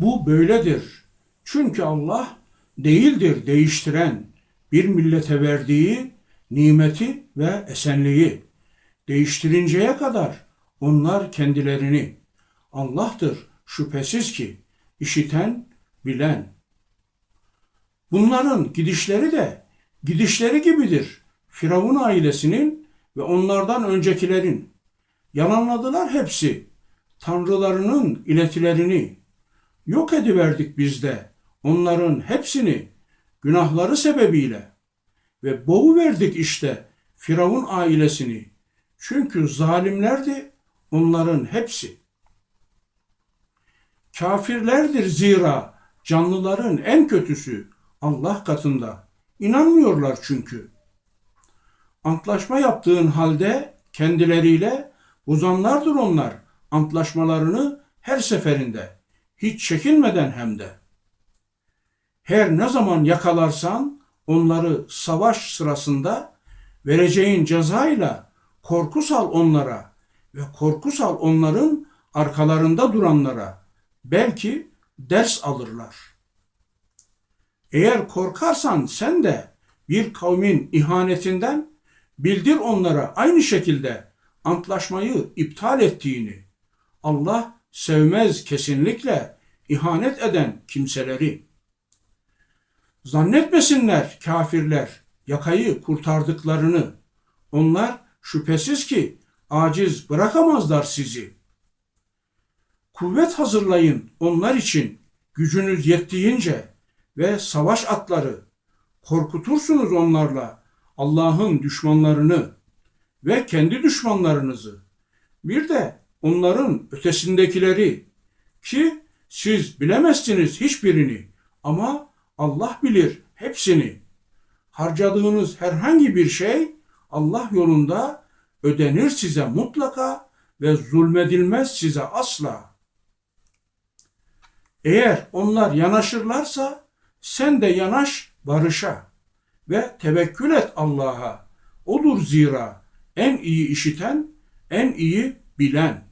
Bu böyledir. Çünkü Allah değildir değiştiren bir millete verdiği nimeti ve esenliği. Değiştirinceye kadar onlar kendilerini Allah'tır şüphesiz ki işiten, bilen. Bunların gidişleri de gidişleri gibidir. Firavun ailesinin ve onlardan öncekilerin. Yalanladılar hepsi. Tanrılarının iletilerini. Yok ediverdik biz de onların hepsini günahları sebebiyle. Ve boğu verdik işte Firavun ailesini. Çünkü zalimlerdi onların hepsi. Kafirlerdir zira canlıların en kötüsü Allah katında. İnanmıyorlar çünkü. Antlaşma yaptığın halde kendileriyle bozanlardır onlar antlaşmalarını her seferinde. Hiç çekinmeden hem de. Her ne zaman yakalarsan onları savaş sırasında vereceğin cezayla korku sal onlara ve korku sal onların arkalarında duranlara. Belki ders alırlar. Eğer korkarsan sen de bir kavmin ihanetinden bildir onlara aynı şekilde antlaşmayı iptal ettiğini. Allah sevmez kesinlikle ihanet eden kimseleri. Zannetmesinler kafirler yakayı kurtardıklarını. Onlar şüphesiz ki aciz bırakamazlar sizi. Kuvvet hazırlayın onlar için gücünüz yettiğince ve savaş atları korkutursunuz onlarla Allah'ın düşmanlarını ve kendi düşmanlarınızı. Bir de onların ötesindekileri ki siz bilemezsiniz hiçbirini ama Allah bilir hepsini. Harcadığınız herhangi bir şey Allah yolunda ödenir size mutlaka ve zulmedilmez size asla. Eğer onlar yanaşırlarsa sen de yanaş barışa ve tevekkül et Allah'a. Odur zira en iyi işiten, en iyi bilen.